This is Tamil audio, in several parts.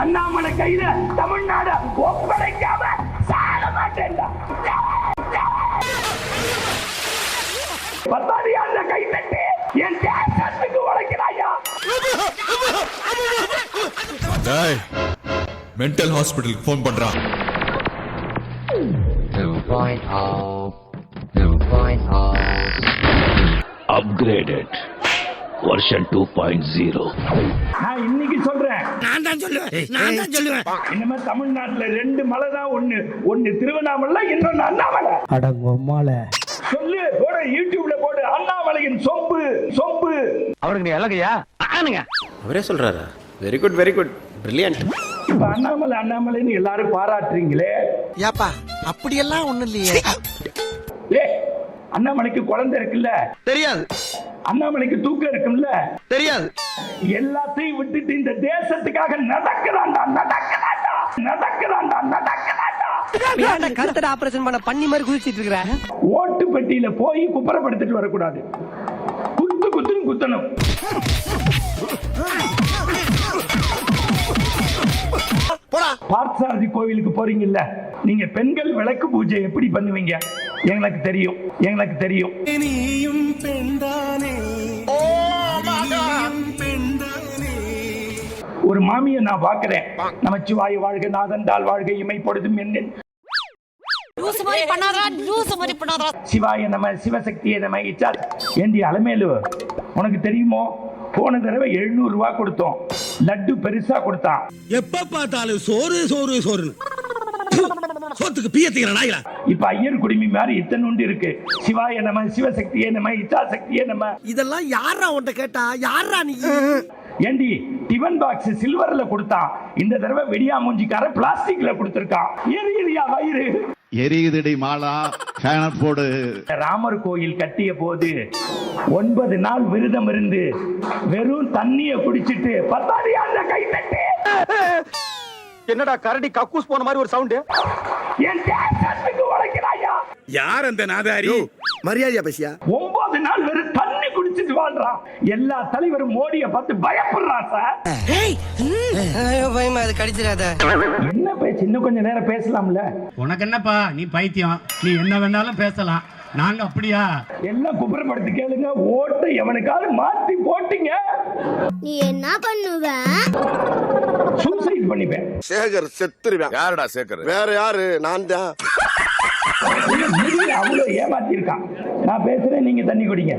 அண்ணாமலை கையில தமிழ்நாடு ஒப்படைக்காம சாக மாட்டேன்டா பத்தாடி அந்த கை தட்டி என் தேசத்துக்கு உழைக்கிறாயா? மென்டல் ஹாஸ்பிட்டலுக்கு ஃபோன் பண்றான் 2.0 2.0 upgraded. Version 2.0 நான் இன்னைக்கு சொல்றேன். நான் தான் சொல்லுவேன். நான் தான் சொல்லுவேன். இனிமே தமிழ்நாட்டுல ரெண்டு மலை தான் ஒண்ணு. ஒண்ணு திருவண்ணாமலை இன்னொன்னு அண்ணாமலை. அடங்கொம்மால சொல்லு போடு யூடியூப்ல போடு. அண்ணாமலையின் சொம்பு சொம்பு. அவருக்கு நீ இலங்கையா ஆனுங்க அவரே சொல்றாரா? Very good very good brilliant இப்ப அண்ணாமலை அண்ணாமலைன்னு எல்லாரும் பாராட்டுறீங்களே. ஏப்பா அப்படியெல்லாம் ஒண்ணும் இல்லையே. ஏ அண்ணாமலைக்கு குழந்தை இருக்குல்ல. தெரியாது. அண்ணாமலைக்கு தூக்கம் இருக்குல்ல தெரியாது. எல்லாத்தையும் விட்டுட்டு இந்த தேசத்துக்காக நடக்கிறான்டா நடக்கிறான்டா நடக்கிறான்டா நடக்கிறான்டா கருத்தட ஆபரேஷன் பண்ண பண்ணி மாதிரி குதிச்சிட்டு இருக்கிற? ஓட்டு பெட்டியில போய் குப்புறப்படுத்திட்டு வரக்கூடாது. குத்து குத்துன்னு குத்தணும். பார்த்தசாரதி கோவிலுக்கு போறீங்கல்ல? நீங்க பெண்கள் விளக்கு பூஜை எப்படி பண்ணுவீங்க? எங்களுக்கு தெரியும் எங்களுக்கு தெரியும். ஒரு மாமியை நான் பார்க்கிறேன். நமச்சிவாய வாழ்க நாதந்தாள் வாழ்க இமை பொழுதும் என்ன லூசு மாதிரி பண்ணாதடா லூசு மாதிரி பண்ணாதடா. சிவாய நம சிவசக்தியை நம இச்சா ஏண்டி அலமேலு உனக்கு தெரியுமோ? போன தடவை எழுநூறு ரூபாய் கொடுத்தோம். லட்டு பெருசா கொடுத்தான். எப்ப பார்த்தாலும் சோறு சோறு சோறுன்னு. சோத்துக்கு பீயத்துக்கிற நாய்களா. இப்ப ஐயர் குடிமி மாதிரி இத்தனுண்டு இருக்கு. சிவாய நம சிவசக்தியே நம இச்சா சக்தியே நம. இதெல்லாம் யாரா உன்ட்ட கேட்டா? யாரா நீ? ஏண்டி டிபன் பாக்ஸ் சில்வர்ல கொடுத்தான் இந்த தடவை வெடியா மூஞ்சிக்கார பிளாஸ்டிக்ல கொடுத்திருக்கான். எரியுறியா வயிறு? எரியுதடி மாலா ஃபேன போடு. ராமர் கோயில் கட்டிய போது ஒன்பது நாள் விரதம் இருந்து வெறும் தண்ணிய குடிச்சிட்டு பத்தாடி அந்த கை தட்டி? என்னடா கரடி கக்கூஸ் போன மாதிரி ஒரு சவுண்ட்? யார் அந்த நாதாரி? மரியாதையா பேசியா? ஒன்பது நாள் வெறும் தண்ணி குடிச்சிட்டு வாழ்றான் எல்லா தலைவரும் மோடிய பார்த்து பயப்படுறான் சார். பயமா அது கடிச்சிடாத என்ன பேச்சு? இன்னும் கொஞ்ச நேரம் பேசலாம்ல. உனக்கு என்னப்பா? நீ பைத்தியம். நீ என்ன வேணாலும் பேசலாம். நாங்க அப்படியா? எல்லாம் குப்புறப்படுத்தி கேளுங்க. ஓட்டை எவனுக்காவது மாத்தி போட்டீங்க. நீ என்ன பண்ணுவ? சூசைட் பண்ணிப்பேன். சேகர் செத்துருவேன். யாருடா சேகர்? வேற யாரு? நான் தான். முடியல, அவ்வளவு ஏமாத்தி இருக்கான் நான் பேசுறேன் நீங்க தண்ணி குடிங்க.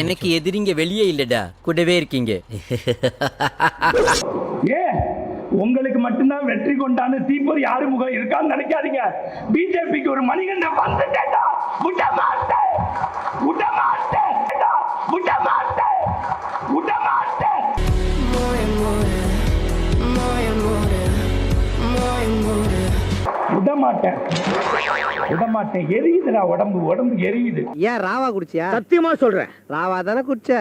எனக்கு எதிரிங்க வெளியே இல்லடா. கூடவே இருக்கீங்க. ஏ உங்களுக்கு மட்டும்தான் வெற்றி கொண்டான்னு தீப்பொறி ஆறுமுகம் இருக்கான்னு நினைக்காதீங்க. பிஜேபிக்கு ஒரு மணிகண்டன் வந்துட்டேடா மாட்டேன் விட மாட்டேன் எரியுதுடா உடம்பு உடம்பு எரியுது ஏன் ராவா குடிச்சியா சத்தியமா சொல்றேன் ராவா தானே குடிச்ச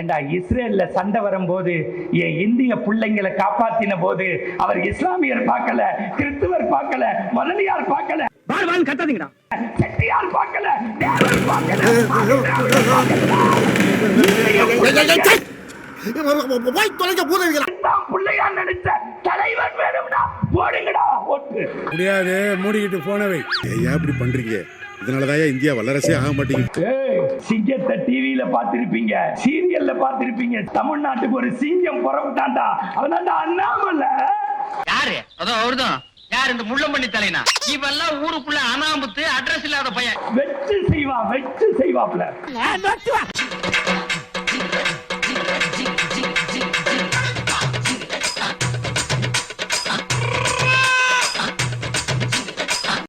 ஏண்டா இஸ்ரேல்ல சண்டை வரும்போது என் இந்திய பிள்ளைங்களை காப்பாத்தின போது அவர் இஸ்லாமியர் பார்க்கல கிறிஸ்துவர் பார்க்கல முதலியார் பார்க்கல வாழ் வாழ் கத்தாதீங்கடா செட்டியார் பார்க்கல தேவர் பார்க்கல போய் தொலைக்க பூதவிகளா தலைவன் வேணும்டா போடுங்கடா ஓட்டு. முடியாது மூடிக்கிட்டு போனவை இப்படி பண்றீங்க? இதனாலதான் இந்தியா வல்லரசே ஆக மாட்டேங்குது. சிங்கத்தை டிவியில பார்த்திருப்பீங்க சீரியல்ல பார்த்திருப்பீங்க. தமிழ்நாட்டுக்கு ஒரு சிங்கம் புறப்பட்டான்டா அவனாண்டா அண்ணாமலை. யாரு? அதோ அவர்தான். யார் இந்த முள்ளம்பண்ணி தலைனா? இவெல்லாம் ஊருக்குள்ள அனாமுத்து அட்ரஸ் இல்லாத பையன். வெச்சு செய்வான் வெச்சு செய்வாப்ல